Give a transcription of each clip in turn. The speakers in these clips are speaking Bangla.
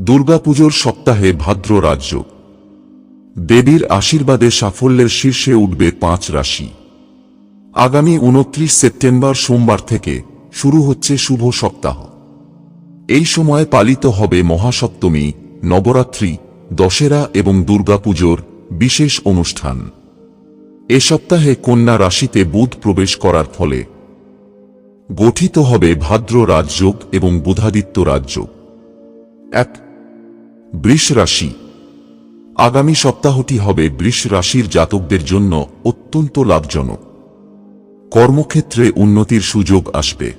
দুর্গাপুজোর সপ্তাহে ভাদ্র রাজ্য। দেবীর আশীর্বাদে সাফল্যের শীর্ষে উঠবে পাঁচ রাশি। আগামী উনত্রিশ সেপ্টেম্বর সোমবার থেকে শুরু হচ্ছে শুভ সপ্তাহ। এই সময় পালিত হবে মহাসপ্তমী, নবরাত্রি, দশেরা এবং দুর্গাপুজোর বিশেষ অনুষ্ঠান। এ সপ্তাহে কন্যা রাশিতে বুধ প্রবেশ করার ফলে গঠিত হবে ভাদ্র রাজযোগ এবং বুধাদিত্য রাজযোগ। এক বৃষ রাশি আগামী সপ্তাহটি হবে বৃষ রাশির জাতকদের জন্য অত্যন্ত লাভজনক। কর্মক্ষেত্রে উন্নতির সুযোগ আসবে।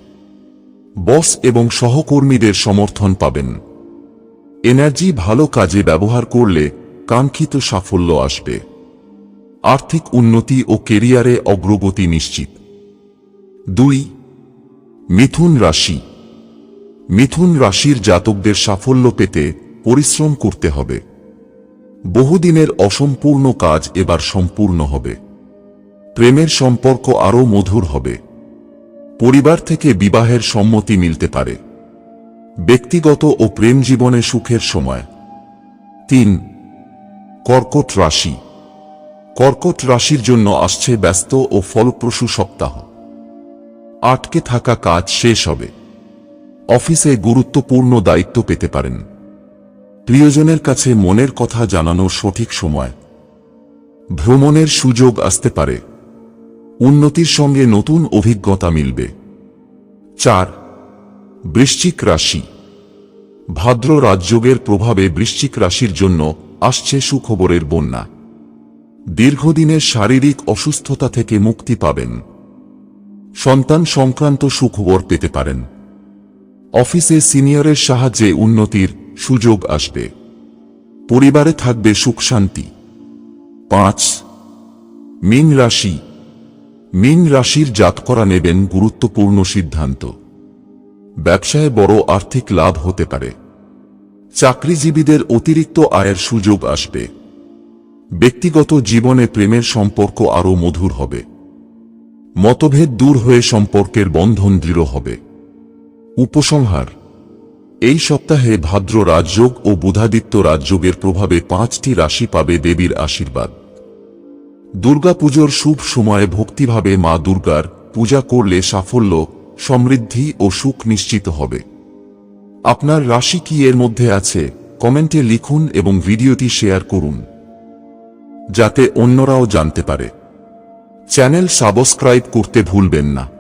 বস এবং সহকর্মীদের সমর্থন পাবেন। এনার্জি ভালো কাজে ব্যবহার করলে কাঙ্ক্ষিত সাফল্য আসবে। আর্থিক উন্নতি ও কেরিয়ারে অগ্রগতি নিশ্চিত। দুই, মিথুন রাশি। মিথুন রাশির জাতকদের সাফল্য পেতে পরিশ্রম করতে হবে। বহুদিনের অসম্পূর্ণ কাজ এবার সম্পূর্ণ হবে। প্রেমের সম্পর্ক আরও মধুর হবে। পরিবার থেকে বিবাহের সম্মতি মিলতে পারে। ব্যক্তিগত ও প্রেম জীবনে সুখের সময়। তিন, কর্কট রাশি। কর্কট রাশির জন্য আসছে ব্যস্ত ও ফলপ্রসূ সপ্তাহ। আটকে থাকা কাজ শেষ হবে। অফিসে গুরুত্বপূর্ণ দায়িত্ব পেতে পারেন। প্রিয়জনের কাছে মনের কথা জানানোর সঠিক সময়। ভ্রমণের সুযোগ আসতে পারে। উন্নতির সঙ্গে নতুন অভিজ্ঞতা মিলবে। চার, বৃশ্চিক রাশি। ভাদ্র রাজযোগের প্রভাবে বৃশ্চিক রাশির জন্য আসছে সুখবরের বন্যা। দীর্ঘদিনের শারীরিক অসুস্থতা থেকে মুক্তি পাবেন। সন্তান সংক্রান্ত সুখবর পেতে পারেন। অফিসে সিনিয়রের সাহায্যে উন্নতির সুযোগ আসবে। পরিবারে থাকবে সুখ শান্তি। পাঁচ, মিন রাশি। মিন রাশির জাতকরা নেবেন গুরুত্বপূর্ণ সিদ্ধান্ত। ব্যবসায় বড় আর্থিক লাভ হতে পারে। চাকরিজীবীদের অতিরিক্ত আয়ের সুযোগ আসবে। ব্যক্তিগত জীবনে প্রেমের সম্পর্ক আরও মধুর হবে। মতভেদ দূর হয়ে সম্পর্কের বন্ধন দৃঢ় হবে। উপসংহার। এই সপ্তাহে ভাদ্র রাজযোগ ও বুধাদিত্য রাজযোগের প্রভাবে পাঁচটি রাশি পাবে দেবীর আশীর্বাদ। দুর্গাপুজোর শুভ সময়ে ভক্তিভাবে মা দুর্গার পূজা করলে সাফল্য, সমৃদ্ধি ও সুখ নিশ্চিত হবে। আপনার রাশি কি এর মধ্যে আছে? কমেন্টে লিখুন এবং ভিডিওটি শেয়ার করুন। যাতে অন্যরাও জানতে পারে। চ্যানেল সাবস্ক্রাইব করতে ভুলবেন না।